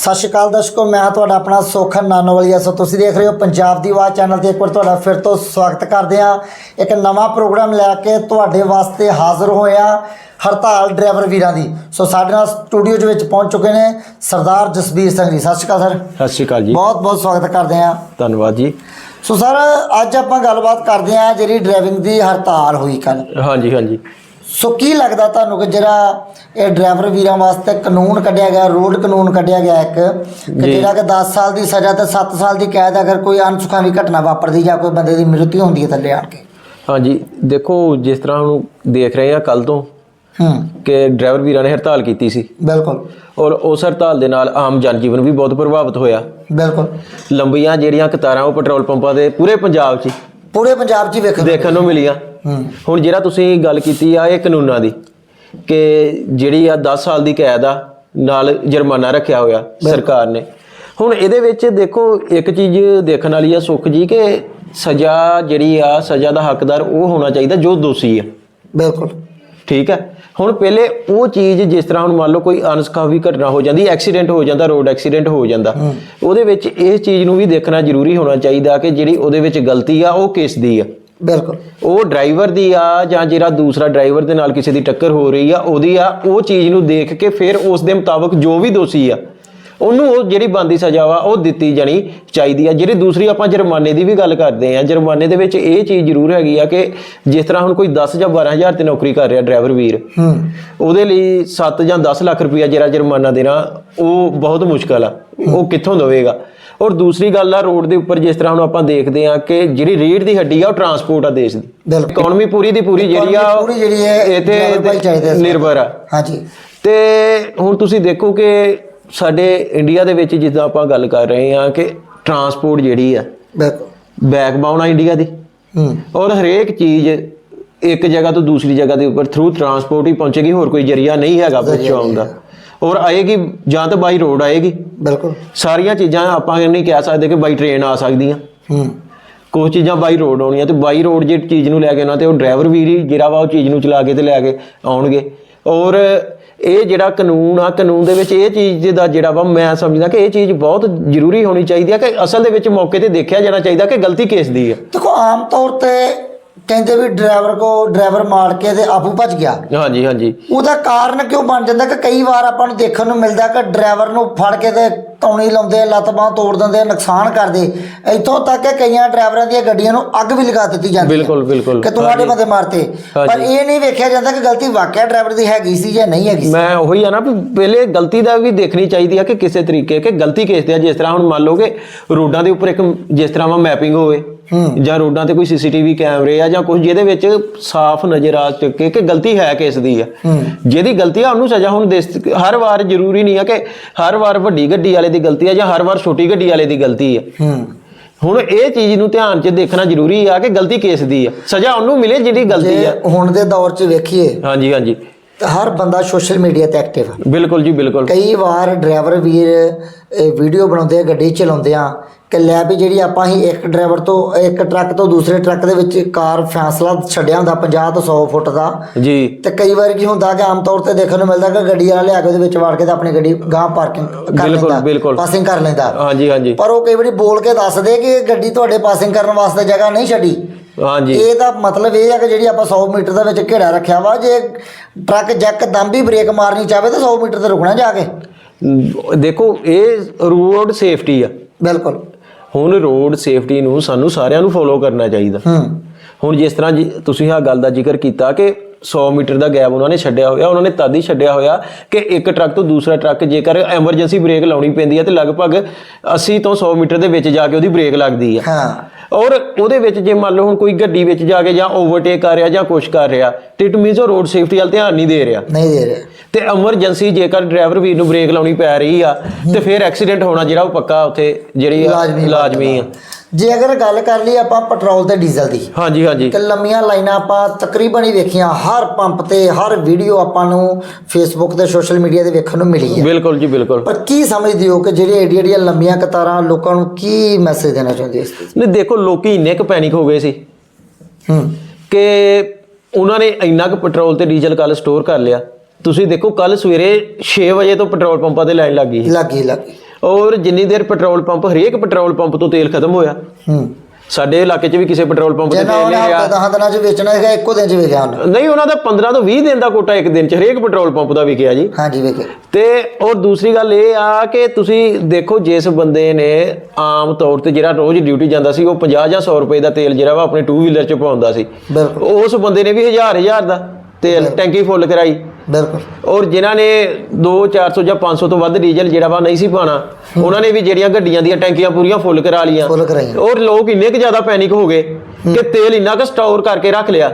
ਸਤਿ ਸ਼੍ਰੀ ਅਕਾਲ ਦਰਸ਼ਕੋ ਮੈਂ ਹਾਂ ਤੁਹਾਡਾ ਆਪਣਾ ਸੋਖਨ ਨਾਨੋਵਾਲੀਆ। ਸੋ ਤੁਸੀਂ ਦੇਖ ਰਹੇ ਹੋ ਪੰਜਾਬ ਦੀ ਆਵਾਜ਼ ਚੈਨਲ ਤੇ ਇੱਕ ਵਾਰ ਤੁਹਾਡਾ ਫਿਰ ਤੋਂ ਸਵਾਗਤ ਕਰਦੇ ਹਾਂ। ਇੱਕ ਨਵਾਂ ਪ੍ਰੋਗਰਾਮ ਲੈ ਕੇ ਤੁਹਾਡੇ ਵਾਸਤੇ ਹਾਜ਼ਰ ਹੋਏ ਹਾਂ ਹੜਤਾਲ ਡਰਾਈਵਰ ਵੀਰਾਂ ਦੀ। ਸੋ ਸਾਡੇ ਨਾਲ ਸਟੂਡੀਓ ਦੇ ਵਿੱਚ ਪਹੁੰਚ ਚੁੱਕੇ ਨੇ ਸਰਦਾਰ ਜਸਬੀਰ ਸਿੰਘ ਜੀ। ਸਤਿ ਸ਼੍ਰੀ ਅਕਾਲ ਸਰ। ਸਤਿ ਸ਼੍ਰੀ ਅਕਾਲ ਜੀ। ਬਹੁਤ ਬਹੁਤ ਸਵਾਗਤ ਕਰਦੇ ਹਾਂ। ਧੰਨਵਾਦ ਜੀ। ਸੋ ਸਰ ਅੱਜ ਆਪਾਂ ਗੱਲਬਾਤ ਕਰਦੇ ਹਾਂ ਜਿਹੜੀ ਡਰਾਈਵਿੰਗ ਦੀ ਹੜਤਾਲ ਹੋਈ ਕੱਲ ਹਾਂਜੀ ਹਾਂਜੀ। ਸੋ ਕੀ ਲੱਗਦਾ ਤੁਹਾਨੂੰ ਕਿ ਜਿਹੜਾ ਇਹ ਡਰਾਈਵਰ ਵੀਰਾਂ ਵਾਸਤੇ ਕਾਨੂੰਨ ਕੱਢਿਆ ਗਿਆ ਰੋਡ ਕਾਨੂੰਨ ਕੱਢਿਆ ਗਿਆ ਇੱਕ ਕਿ। ਜਿਹੜਾ ਕਿ 10 ਸਾਲ ਦੀ ਸਜ਼ਾ ਤੇ 7 ਸਾਲ ਦੀ ਕੈਦ ਅਗਰ ਕੋਈ ਅਨਸੁਖਾਵੀ ਘਟਨਾ ਵਾਪਰਦੀ ਜਾਂ ਕੋਈ ਬੰਦੇ ਦੀ ਮ੍ਰਿਤੂ ਹੁੰਦੀ ਹੈ ਥੱਲੇ ਆਣ ਕੇ? ਹਾਂਜੀ ਦੇਖੋ ਜਿਸ ਤਰ੍ਹਾਂ ਹੁਣ ਦੇਖ ਰਹੇ ਆ ਕੱਲ ਤੋਂ ਹੂੰ। ਕਿ ਡਰਾਈਵਰ ਵੀਰਾਂ ਨੇ ਹੜਤਾਲ ਕੀਤੀ ਸੀ। ਬਿਲਕੁਲ। ਔਰ ਉਸ ਹੜਤਾਲ ਦੇ ਨਾਲ ਆਮ ਜਨਜੀਵਨ ਵੀ ਬਹੁਤ ਪ੍ਰਭਾਵਿਤ ਹੋਇਆ। ਬਿਲਕੁਲ। ਲੰਬੀਆਂ ਜਿਹੜੀਆਂ ਕਤਾਰਾਂ ਉਹ ਪੈਟਰੋਲ ਪੰਪਾਂ ਦੇ ਪੂਰੇ ਪੰਜਾਬ 'ਚ ਪੂਰੇ ਪੰਜਾਬ 'ਚ ਵੇਖਣ ਨੂੰ ਮਿਲੀਆਂ। ਹੁਣ ਜਿਹੜਾ ਤੁਸੀਂ ਗੱਲ ਕੀਤੀ ਆ ਇਹ ਕਾਨੂੰਨਾਂ ਦੀ ਕਿ ਜਿਹੜੀ ਆ 10 ਸਾਲ ਦੀ ਕੈਦ ਆ ਨਾਲ ਜੁਰਮਾਨਾ ਰੱਖਿਆ ਹੋਇਆ ਸਰਕਾਰ ਨੇ। ਹੁਣ ਇਹਦੇ ਵਿੱਚ ਦੇਖੋ ਇੱਕ ਚੀਜ਼ ਦੇਖਣ ਵਾਲੀ ਆ ਸੁੱਖ ਜੀ ਕਿ ਸਜ਼ਾ ਜਿਹੜੀ ਆ ਸਜ਼ਾ ਦਾ ਹੱਕਦਾਰ ਉਹ ਹੋਣਾ ਚਾਹੀਦਾ ਜੋ ਦੋਸ਼ੀ ਆ। ਬਿਲਕੁਲ। ਠੀਕ ਹੈ ਹੁਣ ਪਹਿਲੇ ਉਹ ਚੀਜ਼ ਜਿਸ ਤਰ੍ਹਾਂ ਹੁਣ ਮੰਨ ਲਓ ਕੋਈ ਅਨਸਕਾਵੀ ਘਟਨਾ ਹੋ ਜਾਂਦੀ ਐਕਸੀਡੈਂਟ ਹੋ ਜਾਂਦਾ ਰੋਡ ਐਕਸੀਡੈਂਟ ਹੋ ਜਾਂਦਾ ਉਹਦੇ ਵਿੱਚ ਇਸ ਚੀਜ਼ ਨੂੰ ਵੀ ਦੇਖਣਾ ਜ਼ਰੂਰੀ ਹੋਣਾ ਚਾਹੀਦਾ ਕਿ ਜਿਹੜੀ ਉਹਦੇ ਵਿੱਚ ਗਲਤੀ ਆ ਉਹ ਕਿਸ ਦੀ ਆ। ਬਿਲਕੁਲ। ਉਹ ਡਰਾਈਵਰ ਦੀ ਆ ਜਾਂ ਜਿਹੜਾ ਦੂਸਰਾ ਡਰਾਈਵਰ ਦੇ ਨਾਲ ਕਿਸੇ ਦੀ ਟੱਕਰ ਹੋ ਰਹੀ ਆ ਉਹਦੀ ਆ ਉਹ ਚੀਜ਼ ਨੂੰ ਦੇਖ ਕੇ ਫਿਰ ਉਸ ਦੇ ਮੁਤਾਬਕ ਜੋ ਵੀ ਦੋਸ਼ੀ ਆ ਉਹਨੂੰ ਉਹ ਜਿਹੜੀ ਬੰਦੀ ਸਜ਼ਾ ਵਾ ਉਹ ਦਿੱਤੀ ਜਾਣੀ ਚਾਹੀਦੀ ਆ। ਜਿਹੜੀ ਦੂਸਰੀ ਆਪਾਂ ਜੁਰਮਾਨੇ ਦੀ ਵੀ ਗੱਲ ਕਰਦੇ ਆ ਜੁਰਮਾਨੇ ਦੇ ਵਿੱਚ ਇਹ ਚੀਜ਼ ਜ਼ਰੂਰ ਹੈਗੀ ਆ ਕਿ ਜਿਸ ਤਰ੍ਹਾਂ ਹੁਣ ਕੋਈ 10 ਜਾਂ 12000 ਤੇ ਨੌਕਰੀ ਕਰ ਰਿਹਾ ਡਰਾਈਵਰ ਵੀਰ ਹੂੰ। ਉਹਦੇ ਲਈ 7 ਜਾਂ 10 ਲੱਖ ਰੁਪਇਆ ਜਿਹੜਾ ਜੁਰਮਾਨਾ ਦੇਣਾ ਉਹ ਬਹੁਤ ਮੁਸ਼ਕਲ ਆ। ਉਹ ਕਿੱਥੋਂ ਦੇਵੇਗਾ? ਔਰ ਦੂਸਰੀ ਗੱਲ ਆ ਰੋਡ ਦੇ ਉੱਪਰ ਜਿਸ ਤਰ੍ਹਾਂ ਹੁਣ ਆਪਾਂ ਦੇਖਦੇ ਆ ਕਿ ਜਿਹੜੀ ਰੀੜ ਦੀ ਹੱਡੀ ਆ ਉਹ ਟਰਾਂਸਪੋਰਟ ਆ ਦੇਸ਼ ਦੀ। ਇਕਨੋਮੀ ਪੂਰੀ ਦੀ ਪੂਰੀ ਜਿਹੜੀ ਆ ਪੂਰੀ ਜਿਹੜੀ ਹੈ ਇਹ driver ਭਾਈਚਾਰੇ ਦੇ ਤੇ ਨਿਰਭਰ ਆ। ਹਾਂਜੀ। ਤੇ ਹੁਣ ਤੁਸੀਂ ਦੇਖੋ ਕਿ ਸਾਡੇ ਇੰਡੀਆ ਦੇ ਵਿੱਚ ਜਿੱਦਾਂ ਆਪਾਂ ਗੱਲ ਕਰ ਰਹੇ ਆ ਕਿ ਟਰਾਂਸਪੋਰਟ ਜਿਹੜੀ ਆ ਬਿਲਕੁਲ। ਬੈਕਬਾਉਨ ਆ ਇੰਡੀਆ ਦੀ। ਹੂੰ। ਔਰ ਹਰੇਕ ਚੀਜ਼ ਇੱਕ ਜਗ੍ਹਾ ਤੋਂ ਦੂਸਰੀ ਜਗ੍ਹਾ ਦੇ ਉੱਪਰ ਥਰੂ ਟਰਾਂਸਪੋਰਟ ਹੀ ਪਹੁੰਚੇਗੀ ਹੋਰ ਕੋਈ ਜਰੀਆ ਨਹੀਂ ਹੈਗਾ ਆਉਣ ਦਾ। ਔਰ ਆਏਗੀ ਜਾਂ ਤਾਂ ਬਾਈ ਰੋਡ ਆਏਗੀ। ਬਿਲਕੁਲ। ਸਾਰੀਆਂ ਚੀਜ਼ਾਂ ਆਪਾਂ ਇਹ ਨਹੀਂ ਕਹਿ ਸਕਦੇ ਕਿ ਬਾਈ ਟ੍ਰੇਨ ਆ ਸਕਦੀਆਂ। ਹੂੰ। ਕੁਝ ਚੀਜ਼ਾਂ ਬਾਈ ਰੋਡ ਆਉਣੀਆਂ ਤੇ ਬਾਈ ਰੋਡ ਜੇ ਚੀਜ਼ ਨੂੰ ਲੈ ਕੇ ਆਉਣਾ ਤੇ ਉਹ ਡਰਾਈਵਰ ਵੀ ਹੀ ਜਿਹੜਾ ਵਾ ਉਹ ਚੀਜ਼ ਨੂੰ ਚਲਾ ਕੇ ਤੇ ਲੈ ਕੇ ਆਉਣਗੇ। ਔਰ ਇਹ ਜਿਹੜਾ ਕਾਨੂੰਨ ਆ ਕਾਨੂੰਨ ਦੇ ਵਿੱਚ ਇਹ ਚੀਜ਼ ਦਾ ਜਿਹੜਾ ਵਾ ਮੈਂ ਸਮਝਦਾ ਕਿ ਇਹ ਚੀਜ਼ ਬਹੁਤ ਜ਼ਰੂਰੀ ਹੋਣੀ ਚਾਹੀਦੀ ਆ ਕਿ ਅਸਲ ਦੇ ਵਿੱਚ ਮੌਕੇ ਤੇ ਦੇਖਿਆ ਜਾਣਾ ਚਾਹੀਦਾ ਕਿ ਗਲਤੀ ਕਿਸ ਦੀ ਆ। ਦੇਖੋ ਆਮ ਤੌਰ ਤੇ ਕਹਿੰਦੇ ਵੀ ਡਰਾਈਵਰ ਕੋ ਡਰਾਈਵਰ ਮਾਰ ਕੇ ਤੇ ਆਪੂ ਭੱਜ ਗਿਆ। ਹਾਂਜੀ ਹਾਂਜੀ। ਉਹਦਾ ਕਾਰਨ ਕਿਉਂ ਬਣ ਜਾਂਦਾ ਕਿ ਕਈ ਵਾਰ ਆਪਾਂ ਨੂੰ ਦੇਖਣ ਨੂੰ ਮਿਲਦਾ ਕਿ ਡਰਾਈਵਰ ਨੂੰ ਫੜ ਕੇ ਤੇ ਤੌਣੀ ਲਾਉਂਦੇ ਲੱਤ ਬਾਂਹ ਤੋੜ ਦਿੰਦੇ ਨੁਕਸਾਨ ਕਰਦੇ। ਇੱਥੋਂ ਤੱਕ ਕਿ ਕਈਆਂ ਡਰਾਈਵਰਾਂ ਦੀਆਂ ਗੱਡੀਆਂ ਨੂੰ ਅੱਗ ਵੀ ਲਗਾ ਦਿੱਤੀ ਜਾਂਦੀ ਹੈ ਬਿਲਕੁਲ ਬਿਲਕੁਲ। ਕਿ ਤੁਹਾਡੇ ਬੰਦੇ ਮਾਰਤੇ ਪਰ। ਇਹ ਨਹੀਂ ਵੇਖਿਆ ਜਾਂਦਾ ਕਿ ਗਲਤੀ ਵਾਕਿਆ ਡਰਾਈਵਰ ਦੀ ਹੈਗੀ ਸੀ ਜਾਂ ਨਹੀਂ ਹੈਗੀ ਸੀ। ਮੈਂ ਉਹੀ ਆ ਨਾ ਪਹਿਲੇ ਗਲਤੀ ਦਾ ਵੀ ਦੇਖਣੀ ਚਾਹੀਦੀ ਆ ਕਿ ਕਿਸੇ ਤਰੀਕੇ ਕਿ ਗਲਤੀ ਕਿਸ ਤੇ ਆ। ਜਿਸ ਤਰ੍ਹਾਂ ਹੁਣ ਮੰਨ ਲਓ ਕਿ ਰੋਡਾਂ ਦੇ ਉੱਪਰ ਇੱਕ ਜਿਸ ਤਰ੍ਹਾਂ ਵਾ ਮੈਪਿੰਗ ਹੋਵੇ। ਜਾਂ ਰੋਡਾਂ ਤੇ ਕੋਈ ਸੀਸੀਟੀਵੀ ਕੈਮਰੇ ਆ ਜਾਂ ਕੁਝ ਜਿਹਦੇ ਵਿੱਚ ਸਾਫ਼ ਨਜ਼ਰ ਆ ਚੁੱਕੇ ਕਿ ਗਲਤੀ ਹੈ ਕਿਸ ਦੀ ਆ। ਜਿਹਦੀ ਗਲਤੀ ਆ ਉਹਨੂੰ ਸਜ਼ਾ ਹੁਣ ਦੇ ਹਰ ਵਾਰ ਜ਼ਰੂਰੀ ਨਹੀਂ ਆ ਕਿ ਹਰ ਵਾਰ ਵੱਡੀ ਗੱਡੀ ਵਾਲੇ ਦੀ ਗਲਤੀ ਆ ਜਾਂ ਹਰ ਵਾਰ ਛੋਟੀ ਗੱਡੀ ਵਾਲੇ ਦੀ ਗਲਤੀ ਆ। ਹੂੰ। ਹੁਣ ਇਹ ਚੀਜ਼ ਨੂੰ ਧਿਆਨ 'ਚ ਦੇਖਣਾ ਜ਼ਰੂਰੀ ਆ ਕਿ ਗਲਤੀ ਕਿਸ ਦੀ ਆ। ਸਜ਼ਾ ਉਹਨੂੰ ਮਿਲੇ ਜਿਹੜੀ ਗਲਤੀ ਆ। ਹੁਣ ਦੇ ਦੌਰ 'ਚ ਵੇਖੀਏ ਹਾਂਜੀ ਹਾਂਜੀ। ਹਰ ਬੰਦਾ ਸੋਸ਼ਲ ਮੀਡੀਆ ਤੇ ਐਕਟਿਵ ਆ। ਬਿਲਕੁਲ ਜੀ ਬਿਲਕੁਲ। ਕਈ ਵਾਰ ਡਰਾਈਵਰ ਵੀਰ ਵੀਡੀਓ ਬਣਾਉਂਦੇ ਆ ਗੱਡੀ ਚਲਾਉਂਦੇ ਆ ਕਿ ਲੈ ਵੀ ਜਿਹੜੀ ਆਪਾਂ ਹੀ ਇੱਕ ਡਰਾਈਵਰ ਤੋਂ ਇੱਕ ਟਰੱਕ ਤੋਂ ਦੂਸਰੇ ਟਰੱਕ ਦੇ ਵਿੱਚ ਕਾਰ ਫੈਸਲਾ ਛੱਡਿਆ ਹੁੰਦਾ 50 ਤੋਂ 100 ਫੁੱਟ ਦਾ। ਜੀ। ਤੇ ਕਈ ਵਾਰ ਕੀ ਹੁੰਦਾ ਕਿ ਆਮ ਤੌਰ ਤੇ ਦੇਖਣ ਨੂੰ ਮਿਲਦਾ ਕਿ ਗੱਡੀ ਵਾਲਾ ਲਿਆ ਕੇ ਉਹਦੇ ਵਿੱਚ ਵੜ ਕੇ ਤੇ ਆਪਣੀ ਗੱਡੀ ਗਾਂ ਪਾਰਕਿੰਗ ਕਰ ਲੈਂਦਾ। ਪਾਸਿੰਗ ਕਰ ਲੈਂਦਾ। ਹਾਂਜੀ ਹਾਂਜੀ। ਪਰ ਉਹ ਕਈ ਵਾਰੀ ਬੋਲ ਕੇ ਦੱਸਦੇ ਕਿ ਇਹ ਗੱਡੀ ਤੁਹਾਡੇ ਪਾਸਿੰਗ ਕਰਨ ਵਾਸਤੇ ਜਗ੍ਹਾ ਨਹੀਂ ਛੱਡੀ। ਹਾਂਜੀ। ਇਹ ਦਾ ਮਤਲਬ ਇਹ ਹੈ ਕਿ ਜਿਹੜੀ ਆਪਾਂ 100 ਮੀਟਰ ਦੇ ਵਿੱਚ ਘੇਰਾ ਰੱਖਿਆ ਵਾ ਜੇ ਟਰੱਕ ਜੱਕ ਦਮ ਵੀ ਬ੍ਰੇਕ ਮਾਰਨੀ ਚਾਹਵੇ ਤਾਂ 100 ਮੀਟਰ ਤੇ ਰੁਕਣਾ ਜਾ ਕੇ। ਦੇਖੋ ਇਹ ਰੋਡ ਸੇਫਟੀ ਆ। ਬਿਲਕੁਲ। ਹੁਣ ਰੋਡ ਸੇਫਟੀ ਨੂੰ ਸਾਨੂੰ ਸਾਰਿਆਂ ਨੂੰ ਫੋਲੋ ਕਰਨਾ ਚਾਹੀਦਾ। ਹੂੰ। ਹੁਣ ਜਿਸ ਤਰ੍ਹਾਂ ਤੁਸੀਂ ਆਹ ਗੱਲ ਦਾ ਜ਼ਿਕਰ ਕੀਤਾ ਕਿ 100 ਮੀਟਰ ਦਾ ਗੈਪ ਉਹਨਾਂ ਨੇ ਛੱਡਿਆ ਹੋਇਆ ਉਹਨਾਂ ਨੇ ਤਦ ਹੀ ਛੱਡਿਆ ਹੋਇਆ ਕਿ ਇੱਕ ਟਰੱਕ ਤੋਂ ਦੂਸਰਾ ਟਰੱਕ ਜੇਕਰ ਐਮਰਜੈਂਸੀ ਬ੍ਰੇਕ ਲਾਉਣੀ ਪੈਂਦੀ ਹੈ ਤੇ ਲਗਭਗ 80 ਤੋਂ 100 ਮੀਟਰ ਦੇ ਵਿੱਚ ਜਾ ਕੇ ਉਹਦੀ ਬ੍ਰੇਕ ਲੱਗਦੀ ਆ ਹਾਂ। ਔਰ ਉਹਦੇ ਵਿੱਚ ਜੇ ਮੰਨ ਲਓ ਹੁਣ ਕੋਈ ਗੱਡੀ ਵਿੱਚ ਜਾ ਕੇ ਜਾਂ ਓਵਰਟੇਕ ਕਰ ਰਿਹਾ ਜਾਂ ਕੁਛ ਕਰ ਰਿਹਾ ਤੇ ਇਟ ਮੀਨਸ ਉਹ ਰੋਡ ਸੇਫਟੀ ਵੱਲ ਧਿਆਨ ਨਹੀਂ ਦੇ ਰਿਹਾ। ਨਹੀਂ ਦੇ ਰਹੇ। ਤੇ ਐਮਰਜੈਂਸੀ ਜੇਕਰ ਡਰਾਈਵਰ ਵੀਰ ਨੂੰ ਬ੍ਰੇਕ ਲਾਉਣੀ ਪੈ ਰਹੀ ਆ ਤੇ ਫਿਰ ਐਕਸੀਡੈਂਟ ਹੋਣਾ ਜਿਹੜਾ ਉਹ ਪੱਕਾ ਉੱਥੇ ਜਿਹੜੀ ਆ, ਲਾਜ਼ਮੀ ਲਾਜ਼ਮੀ ਆ। ਜੇ ਅਗਰ ਗੱਲ ਕਰ ਲਈ ਆਪਾਂ ਪੈਟਰੋਲ ਤੇ ਡੀਜ਼ਲ ਦੀ ਹਾਂਜੀ ਹਾਂਜੀ। ਕਿ ਲੰਮੀਆਂ ਲਾਈਨਾਂ ਆਪਾਂ ਤਕਰੀਬਨ ਹੀ ਵੇਖੀਆਂ ਹਰ ਪੰਪ ਤੇ ਹਰ ਵੀਡੀਓ ਆਪਾਂ ਨੂੰ ਫੇਸਬੁੱਕ ਤੇ ਸੋਸ਼ਲ ਮੀਡੀਆ ਤੇ ਵੇਖਣ ਨੂੰ ਮਿਲੀ ਹੈ ਬਿਲਕੁਲ ਜੀ ਬਿਲਕੁਲ। ਪਰ ਕੀ ਸਮਝਦੇ ਹੋ ਕਿ ਜਿਹੜੀਆਂ ਏਡੀਆਂ ਏਡੀਆਂ ਲੰਮੀਆਂ ਕਤਾਰਾਂ ਲੋਕਾਂ ਨੂੰ ਕੀ ਮੈਸੇਜ ਦੇਣਾ ਚਾਹੁੰਦੇ ਹੋ ਇਸ ਤੇ ਨਹੀਂ ਦੇਖੋ ਲੋਕੀ ਇੰਨੇ ਕੁ ਪੈਨਿਕ ਹੋ ਗਏ ਸੀ ਹੂੰ। ਕਿ ਉਹਨਾਂ ਨੇ ਇੰਨਾ ਕੁ ਪੈਟਰੋਲ ਤੇ ਡੀਜ਼ਲ ਕੱਲ ਸਟੋਰ ਕਰ ਲਿਆ। ਤੁਸੀਂ ਦੇਖੋ ਕੱਲ ਸਵੇਰੇ 6 ਵਜੇ ਤੋਂ ਪੈਟਰੋਲ ਪੰਪਾਂ ਤੇ ਲਾਈਨ ਲੱਗ ਗਈ ਸੀ। ਲੱਗੀ ਲੱਗੀ ਔਰ ਜਿੰਨੀ ਦੇਰ ਪੈਟਰੋਲ ਪੰਪ ਹਰੇਕ ਪੈਟਰੋਲ ਪੰਪ ਤੋਂ ਤੇਲ ਖਤਮ ਹੋਇਆ। ਹੂੰ। ਸਾਡੇ ਇਲਾਕੇ 'ਚ ਵੀ ਕਿਸੇ ਪੈਟਰੋਲ ਪੰਪ ਤੇ ਤੇਲ ਨਹੀਂ ਰਿਹਾ। ਦਸਾਂ ਦਿਨਾਂ ਚ ਵੇਚਣਾ ਹੈਗਾ ਇੱਕੋ ਦਿਨ ਚ ਵੇਚਿਆ ਉਹਨੇ। ਨਹੀਂ ਉਹਨਾਂ ਦਾ 15 ਤੋਂ 20 ਦਿਨ ਦਾ ਕੋਟਾ ਇੱਕ ਦਿਨ 'ਚ ਹਰੇਕ ਪੈਟਰੋਲ ਪੰਪ ਦਾ ਵਿਕਿਆ ਜੀ। ਹਾਂਜੀ ਵੇਖੇ ਤੇ ਔਰ ਦੂਸਰੀ ਗੱਲ ਇਹ ਆ ਕਿ ਤੁਸੀਂ ਦੇਖੋ ਜਿਸ ਬੰਦੇ ਨੇ ਆਮ ਤੌਰ ਤੇ ਜਿਹੜਾ ਰੋਜ਼ ਡਿਊਟੀ ਜਾਂਦਾ ਸੀ ਉਹ 50 ਜਾਂ 100 ਰੁਪਏ ਦਾ ਤੇਲ ਜਿਹੜਾ ਵਾ ਆਪਣੇ 2 ਵੀਲਰ 'ਚ ਪਾਉਂਦਾ ਸੀ। ਉਸ ਬੰਦੇ ਨੇ ਵੀ ਹਜ਼ਾਰ ਹਜ਼ਾਰ ਦਾ ਤੇਲ ਟੈਂਕੀ ਫੁੱਲ ਕਰਾਈ। ਬਿਲਕੁਲ। ਔਰ ਜਿਨ੍ਹਾਂ ਨੇ 2 400 ਜਾਂ 500 ਤੋਂ ਵੱਧ ਡੀਜ਼ਲ ਜਿਹੜਾ ਵਾ ਨਹੀਂ ਸੀ ਪਾਣਾ ਉਹਨਾਂ ਨੇ ਵੀ ਜਿਹੜੀਆਂ ਗੱਡੀਆਂ ਦੀਆਂ ਟੈਂਕੀਆਂ ਪੂਰੀਆਂ ਫੁੱਲ ਕਰਾ ਲੀਆਂ ਫੁੱਲ ਔਰ ਲੋਕ ਇੰਨੇ ਕੁ ਜ਼ਿਆਦਾ ਪੈਨਿਕ ਹੋ ਗਏ ਕਿ ਤੇਲ ਇੰਨਾ ਕੁ ਸਟੋਰ ਕਰਕੇ ਰੱਖ ਲਿਆ।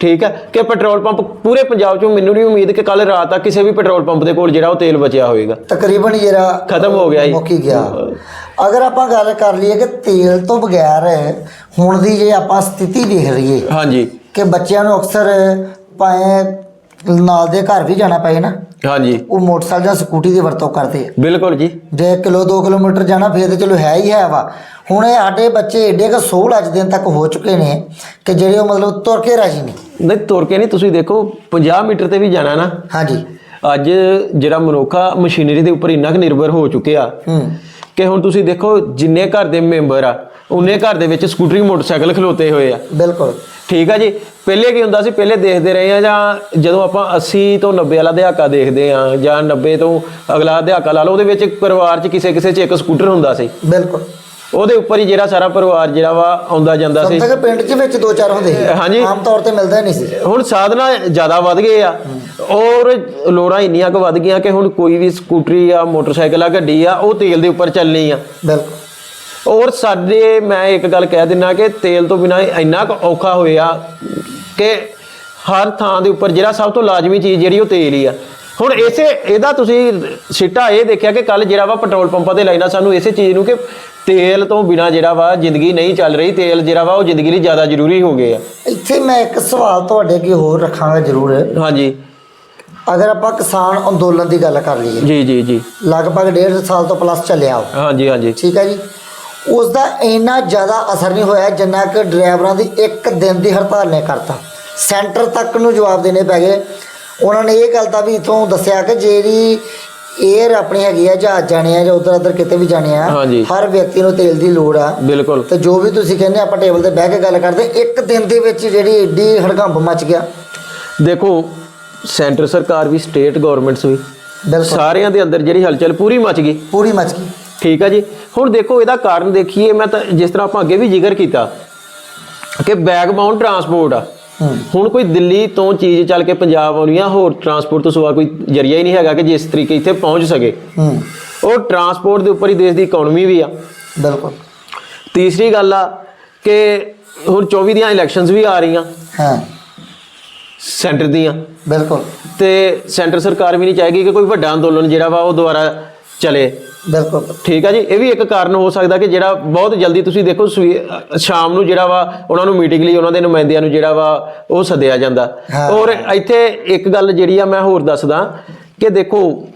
ਠੀਕ ਹੈ? ਕਿ ਪੈਟਰੋਲ ਪੰਪ ਪੂਰੇ ਪੰਜਾਬ 'ਚੋਂ ਮੈਨੂੰ ਨਹੀਂ ਉਮੀਦ ਕਿ ਕੱਲ ਰਾਤ ਤੱਕ ਕਿਸੇ ਵੀ ਪੈਟਰੋਲ ਪੰਪ ਦੇ ਕੋਲ ਜਿਹੜਾ ਉਹ ਤੇਲ ਬਚਿਆ ਹੋਵੇਗਾ। ਤਕਰੀਬਨ ਜਿਹੜਾ ਖਤਮ ਹੋ ਗਿਆ ਜੀ। ਮੁੱਕੀ ਗਿਆ। ਅਗਰ ਆਪਾਂ ਗੱਲ ਕਰ ਲਈਏ ਕਿ ਤੇਲ ਤੋਂ ਬਗੈਰ ਹੁਣ ਦੀ ਜੇ ਆਪਾਂ ਸਥਿਤੀ ਦੇਖ ਲਈਏ ਹਾਂਜੀ। ਕਿ ਬੱਚਿਆਂ ਨੂੰ ਅਕਸਰ ਭਾਵੇਂ ਨਾਲ ਦੇ ਘਰ ਵੀ ਜਾਣਾ ਪਏ ਨਾ ਹਾਂਜੀ। ਉਹ ਮੋਟਰਸਾਈਕਲ ਜਾਂ ਸਕੂਟੀ ਦੀ ਵਰਤੋਂ ਕਰਦੇ ਆ। ਬਿਲਕੁਲ ਜੀ। ਜੇ ਕਿਲੋ 2 ਕਿਲੋਮੀਟਰ ਜਾਣਾ ਫੇਰ ਤੇ ਚਲੋ ਹੈ ਹੀ ਹੈ ਵਾ। ਹੁਣ ਇਹ ਸਾਡੇ ਬੱਚੇ ਏਡੇ ਕ ਸੋਲ ਅੱਜ ਦਿਨ ਤੱਕ ਹੋ ਚੁੱਕੇ ਨੇ ਕਿ ਜਿਹੜੇ ਉਹ ਮਤਲਬ ਤੁਰ ਕੇ ਰਾਜੀ ਨਹੀਂ। ਨਹੀਂ ਤੁਰ ਕੇ ਨਹੀਂ ਤੁਸੀਂ ਦੇਖੋ 50 ਮੀਟਰ ਤੇ ਵੀ ਜਾਣਾ ਨਾ। ਹਾਂਜੀ। ਅੱਜ ਜਿਹੜਾ ਮਨੁੱਖਾ ਮਸ਼ੀਨਰੀ ਦੇ ਉੱਪਰ ਇੰਨਾ ਕੁ ਨਿਰਭਰ ਹੋ ਚੁੱਕਿਆ ਹੂੰ। ਕਿ ਹੁਣ ਤੁਸੀਂ ਦੇਖੋ ਜਿੰਨੇ ਘਰ ਦੇ ਮੈਂਬਰ ਆ ਉਹਨੇ ਘਰ ਦੇ ਵਿੱਚ ਸਕੂਟਰੀ ਮੋਟਰਸਾਈਕਲ ਖਲੋਤੇ ਹੋਏ ਆ। ਬਿਲਕੁਲ। ਠੀਕ ਆ ਜੀ? ਪਹਿਲੇ ਕੀ ਹੁੰਦਾ ਸੀ? ਪਹਿਲੇ ਦੇਖਦੇ ਰਹੇ ਆ ਜਾਂ ਜਦੋਂ ਆਪਾਂ 80 ਤੋਂ 90 ਵਾਲਾ ਦਹਾਕਾ ਦੇਖਦੇ ਆ ਜਾਂ 90 ਤੋਂ ਅਗਲਾ ਦਹਾਕਾ ਲਾ ਲਓ ਉਹਦੇ ਵਿੱਚ ਪਰਿਵਾਰ 'ਚ ਕਿਸੇ ਕਿਸੇ 'ਚ ਇੱਕ ਸਕੂਟਰ ਹੁੰਦਾ ਸੀ। ਬਿਲਕੁਲ। ਉਹਦੇ ਉੱਪਰ ਹੀ ਜਿਹੜਾ ਸਾਰਾ ਪਰਿਵਾਰ ਜਿਹੜਾ ਵਾ ਆਉਂਦਾ ਜਾਂਦਾ ਸੀ। ਸਮਝ ਪਿੰਡ 'ਚ ਵਿੱਚ ਦੋ ਚਾਰ ਹੁੰਦੇ ਸੀ। ਹਾਂਜੀ। ਆਮ ਤੌਰ ਤੇ ਮਿਲਦਾ ਨਹੀਂ ਸੀ। ਹੁਣ ਸਾਧਨਾ ਜ਼ਿਆਦਾ ਵੱਧ ਗਏ ਆ। ਔਰ ਲੋੜਾਂ ਇੰਨੀਆਂ ਕੁ ਵੱਧ ਗਈਆਂ ਕਿ ਹੁਣ ਕੋਈ ਵੀ ਸਕੂਟਰੀ ਆ ਮੋਟਰਸਾਈਕਲ ਆ ਗੱਡੀ ਆ ਉਹ ਤੇਲ ਦੇ ਉੱਪਰ ਚੱਲਣੀ ਆ। ਬਿਲਕੁਲ। ਔਰ ਸਾਡੇ ਮੈਂ ਇੱਕ ਗੱਲ ਕਹਿ ਦਿੰਨਾ ਕਿ ਤੇਲ ਤੋਂ ਬਿਨਾ ਇੰਨਾ ਕੁ ਔਖਾ ਹੋਇਆ ਕਿ ਹਰ ਥਾਂ ਦੇ ਉੱਪਰ ਜਿਹੜਾ ਸਭ ਤੋਂ ਲਾਜ਼ਮੀ ਚੀਜ਼ ਜਿਹੜੀ ਉਹ ਤੇਲ ਹੀ ਆ। ਹੁਣ ਇਸੇ ਇਹਦਾ ਤੁਸੀਂ ਸਿੱਟਾ ਇਹ ਦੇਖਿਆ ਕਿ ਕੱਲ ਜਿਹੜਾ ਵਾ ਪੈਟਰੋਲ ਪੰਪਾਂ ਤੇ ਲਾਈਨਾਂ ਸਾਨੂੰ ਇਸੇ ਚੀਜ਼ ਨੂੰ ਕਿ ਤੇਲ ਤੋਂ ਬਿਨਾ ਜਿਹੜਾ ਵਾ ਜ਼ਿੰਦਗੀ ਨਹੀਂ ਚੱਲ ਰਹੀ ਤੇਲ ਜਿਹੜਾ ਵਾ ਉਹ ਜ਼ਿੰਦਗੀ ਲਈ ਜ਼ਿਆਦਾ ਜ਼ਰੂਰੀ ਹੋ ਗਏ ਆ। ਇੱਥੇ ਮੈਂ ਇੱਕ ਸਵਾਲ ਤੁਹਾਡੇ ਅੱਗੇ ਹੋਰ ਰੱਖਾਂਗਾ ਜ਼ਰੂਰ। ਹਾਂਜੀ। ਅਗਰ ਆਪਾਂ ਕਿਸਾਨ ਅੰਦੋਲਨ ਦੀ ਗੱਲ ਕਰ ਲਈਏ ਜੀ ਜੀ ਜੀ। ਲਗਭਗ ਡੇਢ ਸਾਲ ਤੋਂ ਪਲੱਸ ਚੱਲਿਆ ਹਾਂਜੀ ਹਾਂਜੀ। ਠੀਕ ਹੈ ਜੀ? ਉਸ ਦਾ ਇੰਨਾ ਜ਼ਿਆਦਾ ਅਸਰ ਨਹੀਂ ਹੋਇਆ ਜਿੰਨਾ ਕਿ ਡਰਾਈਵਰਾਂ ਦੀ ਇੱਕ ਦਿਨ ਦੀ ਹੜਤਾਲ ਨੇ ਕਰਤਾ। ਸੈਂਟਰ ਤੱਕ ਨੂੰ ਜਵਾਬ ਦੇਣੇ ਪੈ ਗਏ। ਉਹਨਾਂ ਨੇ ਇਹ ਗੱਲ ਤਾਂ ਵੀ ਇਥੋਂ ਦੱਸਿਆ ਕਿ ਜਿਹੜੀ 에ਅਰ ਆਪਣੀ ਹੈਗੀ ਆ ਜਹਾਜ਼ ਜਾਣੇ ਆ ਜਾਂ ਉਧਰ ਉਧਰ ਕਿਤੇ ਵੀ ਜਾਣੇ ਆ। ਹਰ ਵਿਅਕਤੀ ਨੂੰ ਤੇਲ ਦੀ ਲੋੜ ਆ। ਬਿਲਕੁਲ। ਤੇ ਜੋ ਵੀ ਤੁਸੀਂ ਕਹਿੰਦੇ ਆਪਾਂ ਟੇਬਲ ਤੇ ਬਹਿ ਕੇ ਗੱਲ ਕਰਦੇ ਇੱਕ ਦਿਨ ਦੇ ਵਿੱਚ ਜਿਹੜੀ ਏਡੀ ਹੜਕੰਪ ਮਚ ਗਿਆ। ਦੇਖੋ ਸੈਂਟਰ ਸਰਕਾਰ ਵੀ ਸਟੇਟ ਗਵਰਨਮੈਂਟਸ ਵੀ ਸਾਰਿਆਂ ਦੇ ਅੰਦਰ ਜਿਹੜੀ ਹਲਚਲ ਪੂਰੀ ਮਚ ਗਈ। ਪੂਰੀ ਮਚ ਗਈ। ਠੀਕ ਆ ਜੀ। ਹੁਣ ਦੇਖੋ ਇਹਦਾ ਕਾਰਨ ਦੇਖੀਏ ਮੈਂ ਤਾਂ ਜਿਸ ਤਰ੍ਹਾਂ ਆਪਾਂ ਅੱਗੇ ਵੀ ਜ਼ਿਕਰ ਕੀਤਾ ਕਿ ਬੈਕਬਾਉਂਡ ਟਰਾਂਸਪੋਰਟ ਆ। ਹੁਣ ਕੋਈ ਦਿੱਲੀ ਤੋਂ ਚੀਜ਼ ਚੱਲ ਕੇ ਪੰਜਾਬ ਆਉਣੀ ਆ ਹੋਰ ਟਰਾਂਸਪੋਰਟ ਤੋਂ ਸਿਵਾ ਕੋਈ ਜਰੀਆ ਹੀ ਨਹੀਂ ਹੈਗਾ ਕਿ ਜਿਸ ਤਰੀਕੇ ਇੱਥੇ ਪਹੁੰਚ ਸਕੇ। ਉਹ ਟਰਾਂਸਪੋਰਟ ਦੇ ਉੱਪਰ ਹੀ ਦੇਸ਼ ਦੀ ਇਕਨੋਮੀ ਵੀ ਆ। ਬਿਲਕੁਲ। ਤੀਸਰੀ ਗੱਲ ਆ ਕਿ ਹੁਣ 24 ਦੀਆਂ ਇਲੈਕਸ਼ਨਸ ਵੀ ਆ ਰਹੀਆਂ। ਹਾਂ। ਸੈਂਟਰ ਦੀਆਂ। ਬਿਲਕੁਲ। ਤੇ ਸੈਂਟਰ ਸਰਕਾਰ ਵੀ ਨਹੀਂ ਚਾਹੇਗੀ ਕਿ ਕੋਈ ਵੱਡਾ ਅੰਦੋਲਨ ਜਿਹੜਾ ਵਾ ਉਹ ਦੁਬਾਰਾ ਚਲੇ। ਬਿਲਕੁਲ। ਠੀਕ ਆ ਜੀ ਇਹ ਵੀ ਇੱਕ ਕਾਰਨ ਹੋ ਸਕਦਾ ਕਿ ਜਿਹੜਾ ਬਹੁਤ ਜਲਦੀ ਤੁਸੀਂ ਦੇਖੋ ਸਵੇ- ਅ, ਸ਼ਾਮ ਨੂੰ ਜਿਹੜਾ ਵਾ ਉਹਨਾਂ ਨੂੰ ਮੀਟਿੰਗ ਲਈ ਉਹਨਾਂ ਦੇ ਨੁਮਾਇੰਦਿਆਂ ਨੂੰ ਜਿਹੜਾ ਵਾ ਉਹ ਸੱਦਿਆ ਜਾਂਦਾ। ਔਰ ਇੱਥੇ ਇੱਕ ਗੱਲ ਜਿਹੜੀ ਆ ਮੈਂ ਹੋਰ ਦੱਸਦਾ ਕਿ ਦੇਖੋ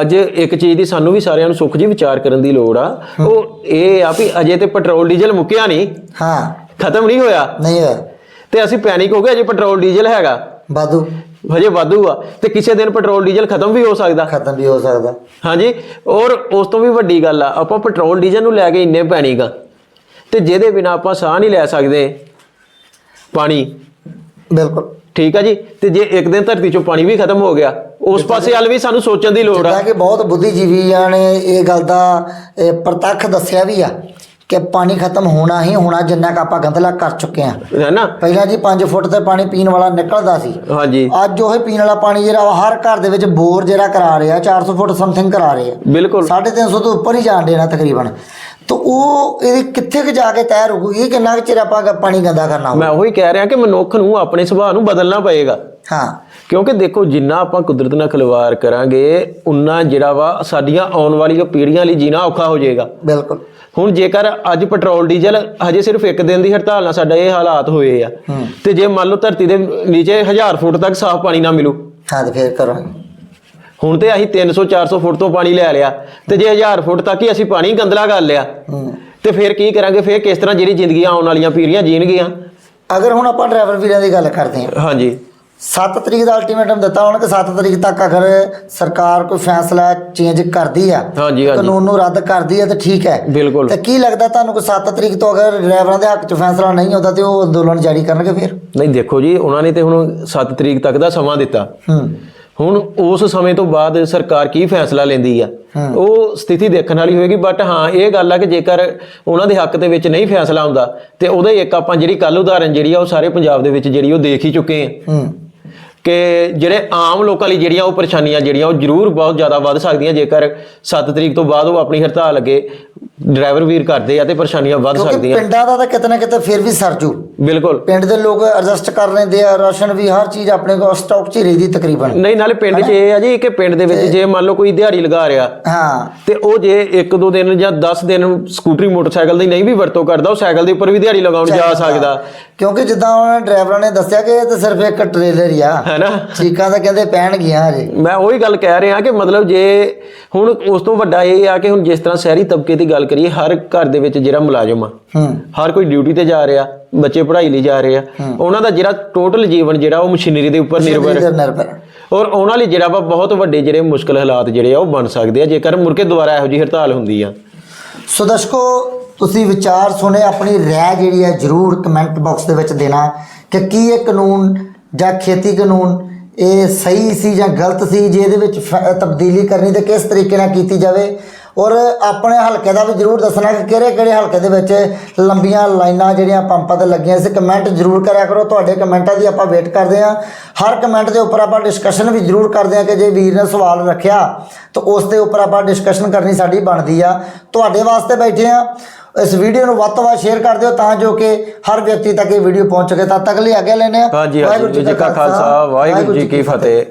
ਅੱਜ ਇੱਕ ਚੀਜ਼ ਦੀ ਸਾਨੂੰ ਵੀ ਸਾਰਿਆਂ ਨੂੰ ਸੁੱਖ ਜੀ ਵਿਚਾਰ ਕਰਨ ਦੀ ਲੋੜ ਆ। ਉਹ ਇਹ ਆ ਵੀ ਅਜੇ ਤੇ ਪੈਟਰੋਲ ਡੀਜ਼ਲ ਮੁੱਕਿਆ ਨਹੀਂ। ਹਾਂ। ਖਤਮ ਨਹੀਂ ਹੋਇਆ। ਨਹੀਂ ਹੋਇਆ। ਤੇ ਅਸੀਂ ਪੈਨਿਕ ਹੋ ਗਏ ਅਜੇ ਪੈਟਰੋਲ ਡੀਜ਼ਲ ਹੈਗਾ। ਬਾਦੂ ਹਜੇ ਵਾਧੂ ਆ। ਤੇ ਕਿਸੇ ਦਿਨ ਪੈਟਰੋਲ ਡੀਜ਼ਲ ਖਤਮ ਵੀ ਹੋ ਸਕਦਾ। ਖਤਮ ਵੀ ਹੋ ਸਕਦਾ। ਹਾਂਜੀ ਔਰ ਉਸ ਤੋਂ ਵੀ ਵੱਡੀ ਗੱਲ ਆ ਆਪਾਂ ਪੈਟਰੋਲ ਡੀਜ਼ਲ ਨੂੰ ਲੈ ਕੇ ਇੰਨੇ ਪੈਣੀਗਾ ਤੇ ਜਿਹਦੇ ਬਿਨਾ ਆਪਾਂ ਸਾਹ ਨਹੀਂ ਲੈ ਸਕਦੇ। ਪਾਣੀ। ਬਿਲਕੁਲ। ਠੀਕ ਆ ਜੀ? ਤੇ ਜੇ ਇੱਕ ਦਿਨ ਧਰਤੀ ਚੋਂ ਪਾਣੀ ਵੀ ਖਤਮ ਹੋ ਗਿਆ ਉਸ ਪਾਸੇ ਵੱਲ ਵੀ ਸਾਨੂੰ ਸੋਚਣ ਦੀ ਲੋੜ ਆ। ਜਿੱਦਾਂ ਕਿ ਬਹੁਤ ਬੁੱਧੀਜੀਵੀਆਂ ਨੇ ਇਹ ਗੱਲ ਦਾ ਪ੍ਰਤੱਖ ਦੱਸਿਆ ਵੀ ਆ। ਕਿ ਪਾਣੀ ਖਤਮ ਹੋਣਾ ਹੀ ਹੋਣਾ ਜਿੰਨਾ ਕ ਆਪਾਂ ਗੰਦਲਾ ਕਰ ਚੁੱਕੇ ਆ ਹੈ ਨਾ? ਪਹਿਲਾਂ ਜੀ 5 ਫੁੱਟ ਤੇ ਪਾਣੀ ਪੀਣ ਵਾਲਾ ਨਿਕਲਦਾ ਸੀ। ਹਾਂਜੀ। ਅੱਜ ਉਹ ਪੀਣ ਵਾਲਾ ਪਾਣੀ ਜਿਹੜਾ ਹਰ ਘਰ ਦੇ ਵਿੱਚ ਬੋਰ ਜਿਹੜਾ ਕਰਾ ਰਿਹਾ 400 ਫੁੱਟ ਸਮਥਿੰਗ ਕਰਾ ਰਹੇ। ਬਿਲਕੁਲ। 350 ਤੋਂ ਉੱਪਰ ਹੀ ਜਾਣ ਦੇਣਾ ਤਕਰੀਬਨ। ਤਾਂ ਉਹ ਇਹਦੀ ਕਿੱਥੇ ਕੁ ਜਾ ਕੇ ਤੈਅ ਰੁਕੂਗੀ? ਕਿੰਨਾ ਚਿਰ ਆਪਾਂ ਪਾਣੀ ਗੰਦਾ ਕਰਨਾ ਮੈਂ ਉਹੀ ਕਹਿ ਰਿਹਾ ਕਿ ਮਨੁੱਖ ਨੂੰ ਆਪਣੇ ਸੁਭਾਅ ਨੂੰ ਬਦਲਣਾ ਪਏਗਾ। ਹਾਂ। ਕਿਉਂਕਿ ਦੇਖੋ ਜਿੰਨਾ ਆਪਾਂ ਕੁਦਰਤ ਨਾਲ ਖਿਲਵਾੜ ਕਰਾਂਗੇ ਉਨਾ ਜਿਹੜਾ ਵਾ ਸਾਡੀਆਂ ਆਉਣ ਵਾਲੀਆਂ ਪੀੜ੍ਹੀਆਂ ਲਈ ਜੀਣਾ ਔਖਾ ਹੋ ਜਾਏਗਾ। ਬਿਲਕੁਲ। ਹੁਣ ਜੇਕਰ ਅੱਜ ਪੈਟਰੋਲ ਡੀਜ਼ਲ ਹਜੇ ਸਿਰਫ ਇੱਕ ਦਿਨ ਦੀ ਹੜਤਾਲ ਨਾਲ ਸਾਡਾ ਇਹ ਹਾਲਾਤ ਹੋਏ ਆ। ਤੇ ਜੇ ਮੰਨ ਲਓ ਧਰਤੀ ਦੇ ਨੀਚੇ 1000 ਫੁੱਟ ਤੱਕ ਸਾਫ਼ ਪਾਣੀ ਨਾ ਮਿਲੂ। ਹਾਂ ਤੇ ਫੇਰ ਕਰਾਂਗੇ। ਹੁਣ ਤੇ ਅਸੀਂ 300 400 ਫੁੱਟ ਤੋਂ ਪਾਣੀ ਲੈ ਲਿਆ ਤੇ ਜੇ 1000 ਫੁੱਟ ਤੱਕ ਹੀ ਅਸੀਂ ਪਾਣੀ ਗੰਦਲਾ ਕਰ ਲਿਆ ਤੇ ਫਿਰ ਕੀ ਕਰਾਂਗੇ? ਫਿਰ ਕਿਸ ਤਰ੍ਹਾਂ ਜਿਹੜੀ ਜ਼ਿੰਦਗੀਆਂ ਆਉਣ ਵਾਲੀਆਂ ਪੀੜ੍ਹੀਆਂ ਜੀਣਗੀਆਂ? ਅਗਰ ਹੁਣ ਆਪਾਂ ਡਰਾਈਵਰ ਵੀਰਾਂ ਦੀ ਗੱਲ ਕਰਦੇ ਹਾਂ। ਹਾਂਜੀ। 7 ਤਰੀਕ ਦਾ ਅਲਟੀਮੇਟਮ ਦਿੱਤਾ ਉਹਨਾਂ ਕਿ 7 ਤਰੀਕ ਤੱਕ ਅਗਰ ਸਰਕਾਰ ਕੋਈ ਫੈਸਲਾ ਚੇਂਜ ਕਰਦੀ ਆ ਹਾਂਜੀ ਹਾਂਜੀ। ਕਾਨੂੰਨ ਨੂੰ ਰੱਦ ਕਰਦੀ ਹੈ ਤਾਂ ਠੀਕ ਹੈ। ਬਿਲਕੁਲ। ਤੇ ਕੀ ਲੱਗਦਾ ਤੁਹਾਨੂੰ ਕਿ 7 ਤਰੀਕ ਤੋਂ ਅਗਰ ਡਰਾਈਵਰਾਂ ਦੇ ਹੱਕ 'ਚ ਫੈਸਲਾ ਨਹੀਂ ਹੁੰਦਾ ਤੇ ਉਹ ਅੰਦੋਲਨ ਜਾਰੀ ਕਰਨਗੇ ਫਿਰ? ਨਹੀਂ ਦੇਖੋ ਜੀ ਉਹਨਾਂ ਨੇ ਤੇ ਹੁਣ 7 ਤਰੀਕ ਤੱਕ ਦਾ ਸਮਾਂ ਦਿੱਤਾ। ਹੂੰ। ਹੁਣ ਉਸ ਸਮੇਂ ਤੋਂ ਬਾਅਦ ਸਰਕਾਰ ਕੀ ਫੈਸਲਾ ਲੈਂਦੀ ਆ? ਉਹ ਸਥਿਤੀ ਦੇਖਣ ਵਾਲੀ ਹੋਏਗੀ ਬਟ ਹਾਂ ਇਹ ਗੱਲ ਆ ਕਿ ਜੇਕਰ ਉਹਨਾਂ ਦੇ ਹੱਕ ਦੇ ਵਿੱਚ ਨਹੀਂ ਫੈਸਲਾ ਹੁੰਦਾ ਤੇ ਉਹਦੇ ਇੱਕ ਆਪਾਂ ਜਿਹੜੀ ਕੱਲ ਉਦਾਹਰਨ ਜਿਹੜੀ ਆ ਉਹ ਸਾਰੇ ਪੰਜਾਬ ਦੇ ਵਿੱਚ ਜਿਹੜੀ ਉਹ ਦੇਖ ਹੀ ਚੁੱਕੇ ਆ। ਕਿ ਜਿਹੜੇ ਆਮ ਲੋਕਾਂ ਲਈ ਜਿਹੜੀਆਂ ਉਹ ਪਰੇਸ਼ਾਨੀਆਂ ਜਿਹੜੀਆਂ ਉਹ ਜ਼ਰੂਰ ਬਹੁਤ ਜ਼ਿਆਦਾ ਵੱਧ ਸਕਦੀਆਂ ਜੇਕਰ 7 ਤਰੀਕ ਤੋਂ ਬਾਅਦ ਉਹ ਆਪਣੀ ਹੜਤਾਲ ਅੱਗੇ ਡਰਾਈਵਰ ਵੀਰ ਕਰਦੇ ਆ ਤੇ ਪਰੇਸ਼ਾਨੀਆਂ ਵੱਧ ਕਿਉਂਕਿ ਸਕਦੀਆਂ। ਪਿੰਡਾਂ ਦਾ ਤਾਂ ਕਿਤੇ ਨਾ ਕਿਤੇ ਫਿਰ ਵੀ ਸਰਜੂ ਬਿਲਕੁਲ। ਪਿੰਡ ਦੇ ਲੋਕ ਐਡਜਸਟ ਕਰ ਲੈਂਦੇ ਆ ਰਾਸ਼ਨ ਵੀ ਹਰ ਚੀਜ਼ ਆਪਣੇ ਕੋਲ ਸਟਾਕ 'ਚ ਹੀ ਰਹਿੰਦੀ ਤਕਰੀਬਨ। ਨਹੀਂ ਨਾਲੇ ਪਿੰਡ 'ਚ ਇਹ ਆ ਜੀ ਕਿ ਪਿੰਡ ਦੇ ਵਿੱਚ ਜੇ ਮੰਨ ਲਓ ਕੋਈ ਦਿਹਾੜੀ ਲਗਾ ਰਿਹਾ ਹਾਂ। ਤੇ ਉਹ ਜੇ ਇੱਕ ਦੋ ਦਿਨ ਜਾਂ 10 ਦਿਨ ਸਕੂਟਰੀ ਮੋਟਰਸਾਈਕਲ ਦੀ ਨਹੀਂ ਵੀ ਵਰਤੋਂ ਕਰਦਾ ਉਹ ਸਾਈਕਲ ਦੇ ਉੱਪਰ ਵੀ ਦਿਹਾੜੀ ਲਗਾਉਣ ਜਾ ਸਕਦਾ। ਕਿਉਂਕਿ ਜਿੱਦਾਂ ਉਹਨਾਂ ਡਰਾਈਵਰਾਂ ਨੇ ਦੱਸਿਆ ਕਿ ਇਹ ਤਾਂ ਸਿਰਫ ਇੱਕ ਟ੍ਰੇਲਰ ਹੀ ਆ। ਹੈਨਾ? ਚੀਕਾਂ ਤਾਂ ਕਹਿੰਦੇ ਪੈਣਗੀਆਂ ਹਜੇ। ਮੈਂ ਉਹੀ ਗੱਲ ਕਹਿ ਰਿਹਾ ਕਿ ਮਤਲਬ ਜੇ ਹੁਣ ਉਸ ਤੋਂ ਵੱਡਾ ਇਹ ਆ ਕਿ ਹੁਣ ਜਿਸ ਤਰ੍ਹਾਂ ਸ਼ਹਿਰੀ ਤਬਕੇ ਦੀ ਗੱਲ ਕਰੀਏ ਹਰ ਘਰ ਦੇ ਵਿੱਚ ਜਿਹੜਾ ਮੁਲਾਜ਼ਮ ਆ ਹੂੰ। ਹਰ ਕੋਈ ਡਿਊਟੀ ਤੇ ਜਾ ਰਿਹਾ ਬੱਚੇ ਪੜ੍ਹਾਈ ਲਈ ਜਾ ਰਹੇ ਆ ਉਹਨਾਂ ਦਾ ਜਿਹੜਾ ਟੋਟਲ ਜੀਵਨ ਜਿਹੜਾ ਉਹ ਮਸ਼ੀਨਰੀ ਦੇ ਉੱਪਰ ਨਿਰਭਰ ਨਿਰਭਰ ਔਰ ਉਹਨਾਂ ਲਈ ਜਿਹੜਾ ਵਾ ਬਹੁਤ ਵੱਡੇ ਜਿਹੜੇ ਮੁਸ਼ਕਲ ਹਾਲਾਤ ਜਿਹੜੇ ਆ ਉਹ ਬਣ ਸਕਦੇ ਆ ਜੇਕਰ ਮੁੜ ਕੇ ਦੁਬਾਰਾ ਇਹੋ ਜਿਹੀ ਹੜਤਾਲ ਹੁੰਦੀ ਆ। ਸੋ ਦਰਸ਼ਕੋ ਤੁਸੀਂ ਵਿਚਾਰ ਸੁਣੇ ਆਪਣੀ ਰਾਏ ਜਿਹੜੀ ਹੈ ਜਰੂਰ ਕਮੈਂਟ ਬਾਕਸ ਦੇ ਵਿੱਚ ਦੇਣਾ ਕਿ ਕੀ ਇਹ ਕਾਨੂੰਨ ਜਾਂ ਖੇਤੀ ਕਾਨੂੰਨ, ਇਹ ਸਹੀ ਸੀ ਜਾਂ ਗਲਤ ਸੀ, ਜੇ ਇਹਦੇ ਵਿੱਚ ਫ- ਤਬਦੀਲੀ ਕਰਨੀ ਤੇ ਕਿਸ ਤਰੀਕੇ ਨਾਲ ਕੀਤੀ ਜਾਵੇ? ਔਰ ਆਪਣੇ ਹਲਕੇ ਦਾ ਵੀ ਜਰੂਰ ਦੱਸਣਾ ਕਿ ਕਿਹੜੇ ਕਿਹੜੇ ਹਲਕੇ ਦੇ ਵਿੱਚ ਲੰਬੀਆਂ ਲਾਈਨਾਂ ਜਿਹੜੀਆਂ ਪੰਪਾਂ ਤੇ ਲੱਗੀਆਂ ਸੀ, ਕਮੈਂਟ ਜਰੂਰ ਕਰਿਆ ਕਰੋ। ਤੁਹਾਡੇ ਕਮੈਂਟਾਂ ਦੀ ਆਪਾਂ ਵੇਟ ਕਰਦੇ ਹਾਂ। ਹਰ ਕਮੈਂਟ ਦੇ ਉੱਪਰ ਆਪਾਂ ਡਿਸਕਸ਼ਨ ਵੀ ਜਰੂਰ ਕਰਦੇ ਹਾਂ ਕਿ ਜੇ ਵੀਰ ਨੇ ਸਵਾਲ ਰੱਖਿਆ, ਤਾਂ ਉਸ ਦੇ ਉੱਪਰ ਆਪਾਂ ਡਿਸਕਸ਼ਨ ਕਰਨੀ ਸਾਡੀ ਬਣਦੀ ਆ। ਤੁਹਾਡੇ ਵਾਸਤੇ ਬੈਠੇ ਆ ਇਸ ਵੀਡੀਓ ਨੂੰ ਵੱਧ ਤੋਂ ਵੱਧ ਸ਼ੇਅਰ ਕਰ ਦਿਓ ਤਾਂ ਜੋ ਕਿ ਹਰ ਵਿਅਕਤੀ ਤੱਕ ਇਹ ਵੀਡੀਓ ਪਹੁੰਚ ਸਕੇ। ਤਦ ਤੱਕ ਲਈ ਅੱਗੇ ਲੈਣੇ ਆ ਹਾਂਜੀ ਜੀ ਕਾ ਖਾਲਸਾ। ਵਾਹਿਗੁਰੂ ਜੀ ਕੀ ਫਤਿਹ।